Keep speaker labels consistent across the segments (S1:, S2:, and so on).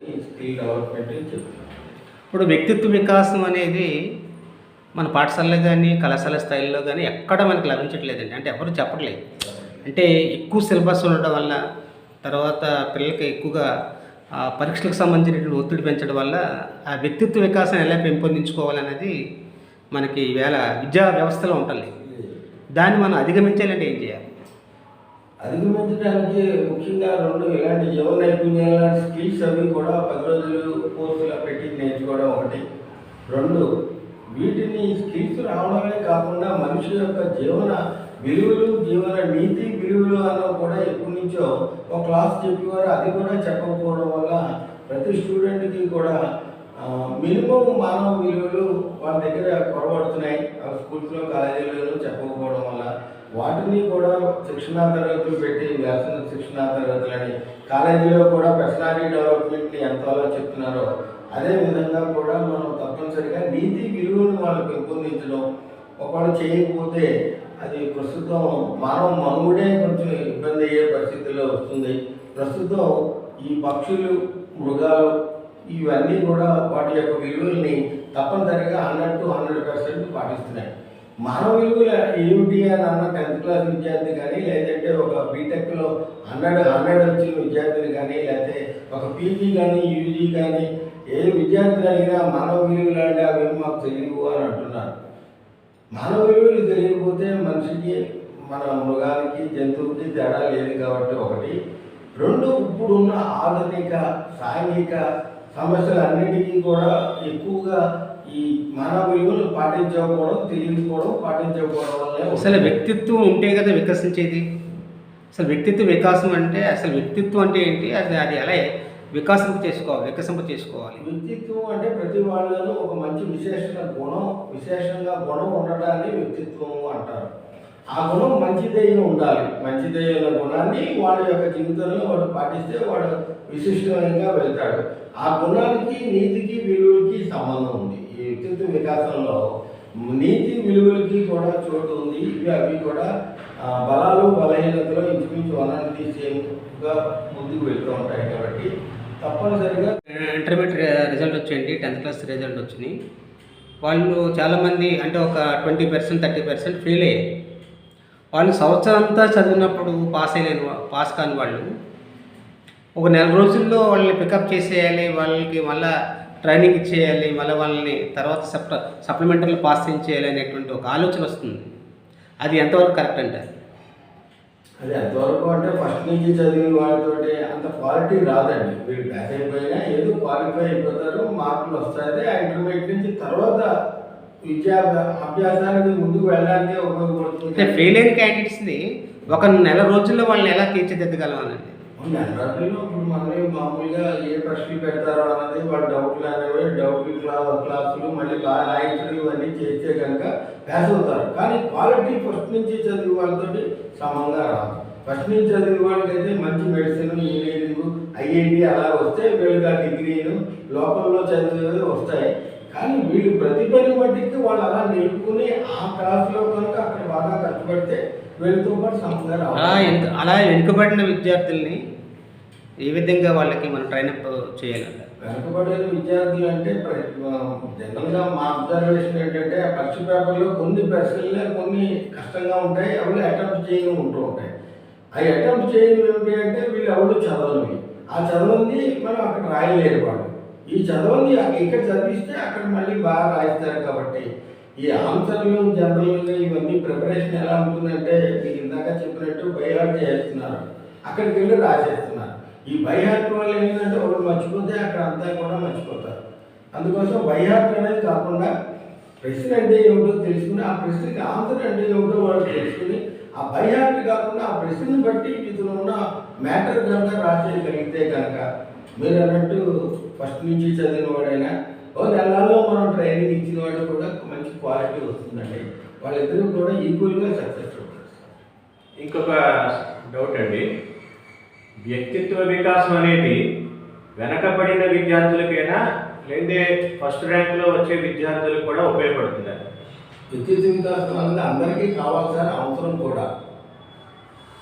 S1: Skill development చెప్తున్నాం
S2: ఇప్పుడు వ్యక్తిత్వ వికాసం అనేది మన పాఠశాలలో కానీ కళాశాల స్థాయిలో కానీ ఎక్కడ మనకి లభించట్లేదండి. అంటే ఎవరు చెప్పట్లేదు. అంటే ఎక్కువ సిలబస్ ఉండడం వల్ల తర్వాత పిల్లలకి ఎక్కువగా ఆ, పరీక్షలకు సంబంధించినటువంటి ఒత్తిడి పెంచడం వల్ల ఆ వ్యక్తిత్వ వికాసం ఎలా పెంపొందించుకోవాలనేది మనకి ఈవేళ విద్యా వ్యవస్థలో ఉంటుంది దాన్ని మనం అధిగమించాలంటే ఏం చేయాలి?
S1: అధిగమించడానికి ముఖ్యంగా రెండు ఇలాంటి యువ నైపుణ్యాలు లాంటి స్కిల్స్ అవి కూడా పది రోజులు కోర్సులు పెట్టి నేర్చుకోవడం ఒకటి. రెండు వీటిని స్కిల్స్ రావడమే కాకుండా మనిషి యొక్క జీవన విలువలు జీవన నీతి విలువలు అన్న కూడా ఎప్పటి నుంచో ఒక క్లాస్ చెప్పేవారు. అది కూడా చెప్పకపోవడం వల్ల ప్రతి స్టూడెంట్కి కూడా మినిమం మానవ విలువలు వాళ్ళ దగ్గర కొరబడుతున్నాయి. ఆ స్కూల్స్లో కాలేజీలలో చెప్పకపోవడం వల్ల. వాటిని కూడా శిక్షణా తరగతులు పెట్టి వ్యాసన శిక్షణా తరగతులని కాలేజీలో కూడా పర్సనాలిటీ డెవలప్మెంట్ని ఎంతలో చెప్తున్నారో అదే విధంగా కూడా మనం తప్పనిసరిగా నీతి విలువను వాళ్ళు పెంపొందించడం ఒకవేళ చేయకపోతే అది ప్రస్తుతం మానవ మనుగుడే కొంచెం ఇబ్బంది అయ్యే పరిస్థితిలో వస్తుంది. ప్రస్తుతం ఈ పక్షులు మృగాలు ఇవన్నీ కూడా వాటి యొక్క విలువల్ని తప్పనిసరిగా హండ్రెడ్ టు హండ్రెడ్ పర్సెంట్ పాటిస్తున్నాయి. మానవ విలువలు ఏమిటి అని అన్న టెన్త్ క్లాస్ విద్యార్థి కానీ లేదంటే ఒక బీటెక్లో హండ్రెడ్ హండ్రెడ్ వచ్చిన విద్యార్థులు కానీ లేకపోతే ఒక పీజీ కానీ యూజీ కానీ ఏ విద్యార్థిని అడిగినా మానవ విలువలు అంటే అవి మాకు తెలియవు అని అంటున్నారు. మానవ విలువలు తెలియకపోతే మనిషికి మన మృగానికి జంతువుకి తేడా లేదు కాబట్టి ఒకటి. రెండు ఇప్పుడున్న ఆధునిక సాంఘిక సమస్యలన్నిటికీ కూడా ఎక్కువగా ఈ మానవ విలువలు పాటించకపోవడం తెలియకపోవడం పాటించకపోవడం వల్లే
S2: అసలు వ్యక్తిత్వం ఉంటే కదా వికసించేది? అసలు వ్యక్తిత్వ వికాసం అంటే అసలు వ్యక్తిత్వం అంటే ఏంటి? అది అది ఎలా వికాసం చేసుకోవాలి వికసింప చేసుకోవాలి?
S1: వ్యక్తిత్వం అంటే ప్రతి వాళ్ళలో ఒక మంచి విశేషణ గుణం విశేషంగా గుణం ఉండటాన్ని వ్యక్తిత్వం అంటారు. ఆ గుణం మంచిదైన ఉండాలి. మంచిదైన గుణాన్ని వాడి యొక్క జీవితంలో వాడు పాటిస్తే వాడు విశిష్టంగా వెళ్తాడు. ఆ గుణానికి నీతికి విలువలకి సంబంధం ఉంది. వ్యక్తిత్వ వికాసంలో నీతి విలువలకి కూడా చోటు ఉంది. ఇవి అవి కూడా బలాలు బలహీనతలు ఇంచుమించు వనానికి సేమ్గా ముందుకు వెళ్తూ ఉంటాయి కాబట్టి తప్పనిసరిగా
S2: ఇంటర్మీడియట్ రిజల్ట్ వచ్చింది టెన్త్ క్లాస్ రిజల్ట్ వచ్చినాయి వాళ్ళు చాలామంది అంటే ఒక twenty percent thirty percent fail అయ్యారు. వాళ్ళు సంవత్సరం అంతా చదివినప్పుడు పాస్ అయిన పాస్ కాని వాళ్ళు. ఒక నెల రోజుల్లో వాళ్ళని పికప్ చేసేయాలి. వాళ్ళకి మళ్ళీ ట్రైనింగ్ ఇచ్చేయాలి మళ్ళీ వాళ్ళని తర్వాత సప్ల సప్లిమెంటరీలు పాస్ చేయాలి అనేటువంటి ఒక ఆలోచన వస్తుంది. అది ఎంతవరకు కరెక్ట్ అంటారు
S1: అది ఎంతవరకు అంటే ఫస్ట్ నుంచి చదివిన వాళ్ళతోటి అంత క్వాలిటీ రాదండి. వీళ్ళు పాస్ అయిపోయినా ఏదో క్వాలిఫై అయిపోతారు మార్కులు వస్తాయి ఆ ఇంటర్మీడియట్ నుంచి తర్వాత విద్యా అభ్యాసానికి ముందుకు వెళ్ళడానికి
S2: అంటే
S1: ఉపయోగపడుతుంది
S2: ఫెయిల్ అయిన క్యాండిడేట్స్ని ఒక నెల రోజుల్లో వాళ్ళని ఎలా తీర్చిదిద్దగలం అనండి
S1: ఇప్పుడు మనమే మామూలుగా ఏ ప్రశ్నలు పెడతారో అన్నది వాళ్ళ డౌట్లు అనేవి డౌట్లు క్లా క్లాసులు మళ్ళీ బాగా రాయించడం ఇవన్నీ చేస్తే కనుక పాస్ అవుతారు. కానీ క్వాలిటీ ఫస్ట్ నుంచి చదివే వాళ్ళతోటి సమంగా రాదు. ఫస్ట్ నుంచి చదివి వాళ్ళకైతే మంచి మెడిసిన్ ఇంజనీరింగ్ ఐఐటి అలా వస్తే వీళ్ళకి డిగ్రీలు లోకల్లో చదివేవి వస్తాయి. కానీ వీళ్ళు ప్రతిభని మట్టికి వాళ్ళు అలా నిలుపుకుని ఆ క్లాస్లో కనుక వీళ్ళతో పాటు
S2: అలా వెనుక అలా వెనుకబడిన విద్యార్థుల్ని ఏ విధంగా వాళ్ళకి మనం ట్రైనప్ చేయాలంటారు?
S1: వెనుకబడిన విద్యార్థులు అంటే జనరల్గా మా అబ్జర్వేషన్ ఏంటంటే ఆ పరీక్ష పేపర్లో కొన్ని ప్రశ్నలే కొన్ని కష్టంగా ఉంటాయి అవి అటెంప్ట్ చేయని ఉంటూ ఉంటాయి. అవి అటెంప్ట్ చేయని ఏమిటి అంటే వీళ్ళు ఎవరు చదవనివి. ఆ చదవంది మనం అక్కడ రాయలేరు వాళ్ళు. ఈ చదవంది ఇక్కడ చదివిస్తే అక్కడ మళ్ళీ బాగా రాయిస్తారు కాబట్టి ఈ ఆన్సర్లు జనరల్గా ఇవన్నీ ప్రిపరేషన్ ఎలా ఉంటుందంటే మీకు ఇందాక చెప్పినట్టు బైహార్ట్ చేస్తున్నారు. అక్కడికి వెళ్ళి రాసేస్తున్నారు. ఈ బైహార్ట్ వల్ల ఏంటంటే ఒకటి మర్చిపోతే అక్కడ అంతా కూడా మర్చిపోతారు. అందుకోసం బైహార్ట్ అనేది కాకుండా ప్రశ్న అంటే ఏమిటో తెలుసుకుని ఆ ప్రశ్నకి ఆన్సర్ అంటే ఏమిటో వాళ్ళు తెలుసుకుని ఆ బైహార్ట్ కాకుండా ఆ ప్రశ్నని బట్టి ఇతను ఉన్న మ్యాటర్ కనుక రాసేయగలిగితే కనుక మీరు అన్నట్టు ఫస్ట్ నుంచి చదివిన వాడైనా నెలల్లో మనం ట్రైనింగ్ ఇచ్చిన వాడు కూడా మంచి క్వాలిటీ వస్తుందండి. వాళ్ళిద్దరూ కూడా ఈక్వల్గా సక్సెస్ అవుతారు.
S3: ఇంకొక డౌట్ అండి. వ్యక్తిత్వ వికాసం అనేది వెనకబడిన విద్యార్థులకైనా లేదే ఫస్ట్ ర్యాంక్లో వచ్చే విద్యార్థులకు కూడా ఉపయోగపడుతుంది.
S1: వ్యక్తిత్వ వికాసం అనేది అందరికీ కావాల్సిన అవసరం కూడా.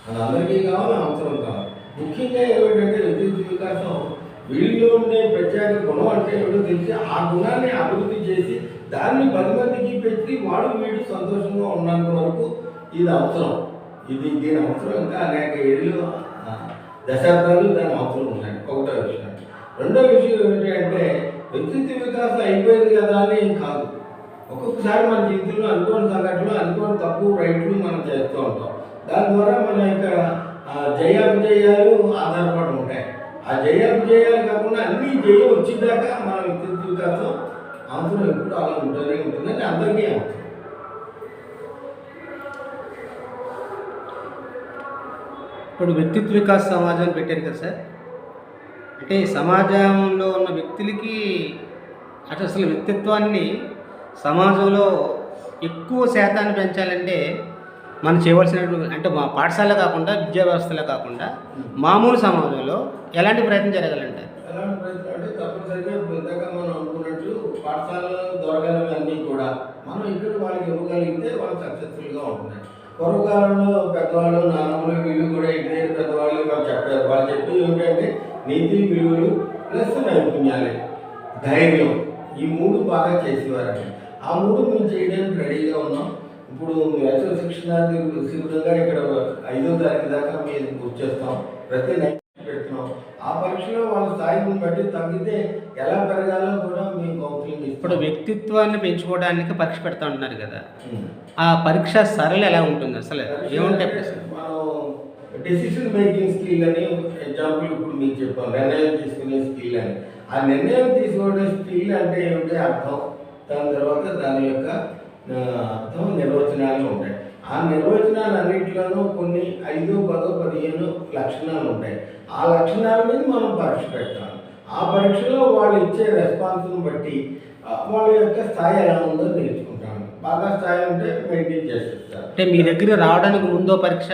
S1: అది అందరికీ కావాలి అవసరం కావాలి. ముఖ్యంగా ఏమిటంటే వ్యక్తిత్వ వికాసం వీళ్ళలో ఉండే ప్రత్యేక గుణం అంటే ఏమిటో తెలిసి ఆ గుణాన్ని అభివృద్ధి చేసి దాన్ని పది మందికి పెట్టి వాడు వీడు సంతోషంగా ఉన్నంత వరకు ఇది అవసరం. ఇది దీని అవసరం. ఇంకా అనేక ఏళ్ళు దశాబ్దాలు దాని అవసరం ఉన్నాయి. ఒకటో విషయం. రెండో విషయం ఏంటంటే వ్యక్తిత్వ వికాసం అయిపోయింది కదా అని కాదు. ఒక్కొక్కసారి మన జీవితంలో అనుకోని సంఘటనలు అనుకోని తప్పు రైట్లు మనం చేస్తూ ఉంటాం. దాని ద్వారా మన యొక్క జయ జయాభిజయాలు ఆధారపడి ఉంటాయి. ఆ జయాభిజయాలు కాకుండా అన్ని జయం వచ్చిందాకా మన వ్యక్తిత్వం వికాసం అవసరం ఎప్పుడు అలా ఉంటూనే ఉంటుందని అందరికీ.
S2: ఇప్పుడు వ్యక్తిత్వ వికాస్ సమాజాన్ని పెట్టారు కదా సార్. అంటే ఈ సమాజంలో ఉన్న వ్యక్తులకి అటు అసలు వ్యక్తిత్వాన్ని సమాజంలో ఎక్కువ శాతాన్ని పెంచాలంటే మనం చేయవలసినటువంటి అంటే మా పాఠశాల కాకుండా విద్యా వ్యవస్థలో కాకుండా మామూలు సమాజంలో ఎలాంటి ప్రయత్నం జరగాలంటే?
S1: ఎలాంటి ప్రయత్నం అంటే తప్పనిసరిగా ఇప్పుడు మనం అనుకున్నట్లు పాఠశాలలో దొరకనివి అన్నీ కూడా మనం ఇక్కడ వాళ్ళకి ఇవ్వగలిగితే వాళ్ళు సక్సెస్ఫుల్గా ఉంటున్నాయి పూర్వకాలంలో పెద్దవాళ్ళు నాన్నమ్మలు వీళ్ళు కూడా ఇంటి పెద్దవాళ్ళు వాళ్ళు చెప్పారు. వాళ్ళు చెప్పేది ఏంటంటే నీతి విలువలు ప్లస్ నైపుణ్యాలు. ధైర్యం. ఈ మూడు బాగా చేసేవారండి. ఆ మూడు మేము చేయడానికి రెడీగా ఉన్నాం. ఇప్పుడు వేసవ శిక్షణ శిబిరంగా ఇక్కడ ఐదో తారీఖు దాకా మేము వచ్చేస్తాం ప్రతి నైట్ పెడుతున్నాం. ఆ పరీక్షలో వాళ్ళ స్థాయిని బట్టి తగ్గితే ఎలా పెరగాలో కూడా మేము కౌన్సిలింగ్
S2: ఇప్పుడు వ్యక్తిత్వాన్ని పెంచుకోవడానికి పరీక్ష పెడతా ఉంటున్నారు కదా. ఆ పరీక్ష సరళ ఎలా ఉంటుంది అసలు? ఏముంటాయి ప్రశ్న
S1: మనం డెసిషన్ మేకింగ్ స్కిల్ అని ఎగ్జాంపుల్ ఇప్పుడు మీకు చెప్పాం. నిర్ణయం తీసుకునే స్కిల్ అని. ఆ నిర్ణయం తీసుకునే స్కిల్ అంటే ఏమిటి? అర్థం. దాని తర్వాత దాని యొక్క అర్థం నిర్వచనాలు ఉంటాయి ఆ నిర్వచనాలు అన్నింటిలోనూ కొన్ని ఐదు పదో పదిహేను లక్షణాలు ఉంటాయి ఆ లక్షణాల మీద మనం పరీక్ష పెడతాం. ఆ పరీక్షలో వాళ్ళు ఇచ్చే రెస్పాన్స్ని బట్టి వాళ్ళ యొక్క స్థాయి ఎలా ఉందో నేర్చుకుంటాను బాగా స్థాయి ఉంటే మెయింటైన్ చేసేస్తారు
S2: అంటే మీ దగ్గర రావడానికి ముందో పరీక్ష?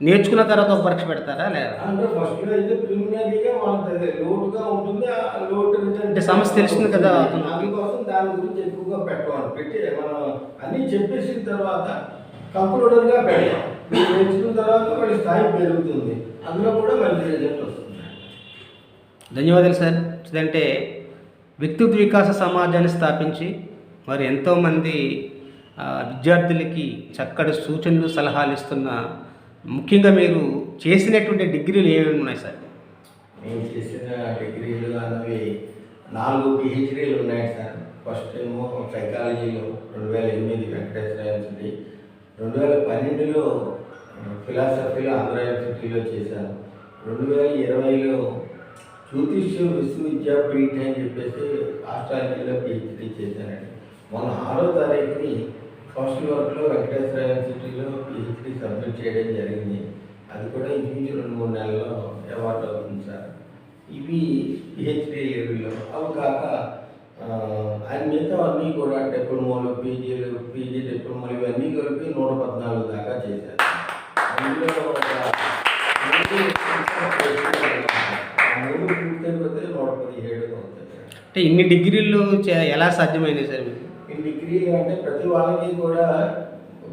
S2: నేర్చుకున్న తర్వాత ఒక పరీక్ష పెడతారా లేదా?
S1: అంటే ఫస్ట్లో అయితే ప్రిలిమినరీగా వాళ్ళకి అదే లోటుగా ఉంటుంది ఆ లోటు
S2: అంటే సమస్య తెలిసింది కదా.
S1: అందుకోసం దాని గురించి ఎక్కువగా పెట్టవాలి పెట్టి మనం అన్నీ చెప్పేసిన తర్వాత పెట్టాం. నేర్చుకున్న తర్వాత వాడి స్థాయి పెరుగుతుంది. అందులో కూడా మంచి రిజల్ట్ వస్తుంది.
S2: ధన్యవాదాలు సార్. అంటే వ్యక్తిత్వ వికాస సమాజాన్ని స్థాపించి మరి ఎంతోమంది విద్యార్థులకి చక్కటి సూచనలు సలహాలు ఇస్తున్న ముఖ్యంగా మీరు చేసినటువంటి డిగ్రీలు ఏమేమి ఉన్నాయి సార్?
S1: నేను చేసిన డిగ్రీలు అన్నవి నాలుగు పిహెచ్డీలు ఉన్నాయి సార్. ఫస్ట్ ఏమో సైకాలజీలో రెండు వేల ఎనిమిది వెంకటేశ్వర యూనివర్సిటీ రెండు వేల పన్నెండులో ఫిలాసఫీలో ఆంధ్ర యూనివర్సిటీలో చేశాను. రెండు వేల ఇరవైలో జ్యోతిష్య విశ్వవిద్యాపీఠ అని చెప్పేసి ఆస్ట్రాలజీలో పిహెచ్డీ చేశానండి. మొన్న ఆరో తారీఖుని సోషల్ వర్క్లో వెంకటేశ్వర యూనివర్సిటీలో పిహెచ్డి సబ్మిట్ చేయడం జరిగింది. అది కూడా ఇంచుమించు రెండు మూడు నెలల్లో అవార్డు అవుతుంది సార్. ఇవి పిహెచ్డి లెవెల్లో. అవి కాక ఆయన మిగతా అన్నీ కూడా డిప్లొమాలు పీజీలు పీజీ డిప్లొమాలు ఇవన్నీ కలిపి నూట పద్నాలుగు దాకా చేశారు. అందులో ఒక మూడు పూర్తయిపోతే నూట పదిహేడు అవుతుంది.
S2: అంటే ఇన్ని డిగ్రీలు చే- ఎలా సాధ్యమైనవి సార్ మీకు?
S1: ఈ డిగ్రీలు అంటే ప్రతి వాళ్ళకి కూడా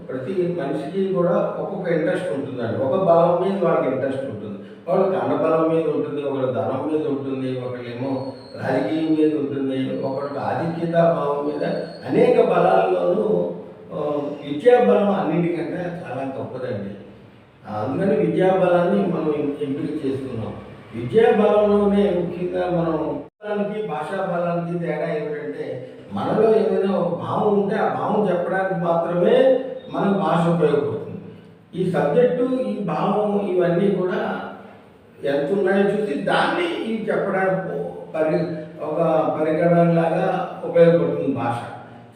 S1: ప్రతి మనిషికి కూడా ఒక్కొక్క ఇంట్రెస్ట్ ఉంటుందండి. ఒక బలం మీద వాళ్ళకి ఇంట్రెస్ట్ ఉంటుంది. వాళ్ళకి అన్నబలం మీద ఉంటుంది ఒకటి ధనం మీద ఉంటుంది ఒకళ్ళేమో రాజకీయం మీద ఉంటుంది ఒకళ్ళకి ఆధిక్యత భావం మీద అనేక బలాల్లోనూ విద్యాబలం విద్యా బలం అన్నిటికంటే చాలా గొప్పదండి అందుకని విద్యా బలాన్ని మనం ఎంపిక చేసుకున్నాం విద్యా బలంలోనే ముఖ్యంగా మనం బలానికి భాషా బలానికి తేడా ఏమిటంటే మనలో ఏమైనా ఒక భావం ఉంటే ఆ భావం చెప్పడానికి మాత్రమే మనకు భాష ఉపయోగపడుతుంది. ఈ సబ్జెక్టు ఈ భావం ఇవన్నీ కూడా ఎంత ఉన్నాయో చూసి దాన్ని ఈ చెప్పడానికి పరి ఒక పరికరంలాగా ఉపయోగపడుతుంది భాష.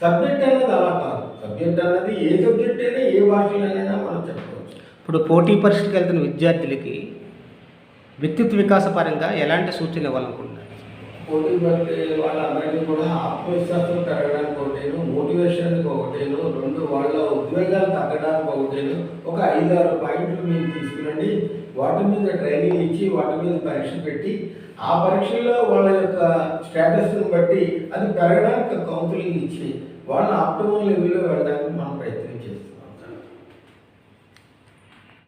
S1: సబ్జెక్ట్ అన్నది అలా కాదు. సబ్జెక్ట్ అన్నది ఏ సబ్జెక్ట్ అయినా ఏ భాషలోనైనా మనం చెప్పుకోవచ్చు
S2: ఇప్పుడు పోటీ పరీక్షలకు వెళ్తున్న విద్యార్థులకి వ్యక్తిత్వ వికాస పరంగా ఎలాంటి సూచనలు ఇవ్వాలనుకుంటున్నారు?
S1: పోటీ పడితే వాళ్ళందరికీ కూడా ఆత్మవిశ్వాసం పెరగడానికి ఒకటేను మోటివేషన్కి ఒకటేను రెండు వాళ్ళ ఉద్వేగాలు తగ్గడానికి ఒకటేను. ఒక ఐదు ఆరు పాయింట్లు మీరు తీసుకురండి. వాటి మీద ట్రైనింగ్ ఇచ్చి వాటి మీద పరీక్ష పెట్టి ఆ పరీక్షల్లో వాళ్ళ యొక్క స్టేటస్ని బట్టి అది పెరగడానికి కౌన్సిలింగ్ ఇచ్చి వాళ్ళ ఆప్టిమల్ లెవెల్లో వెళ్ళడానికి మనం ప్రయత్నం చేస్తాం.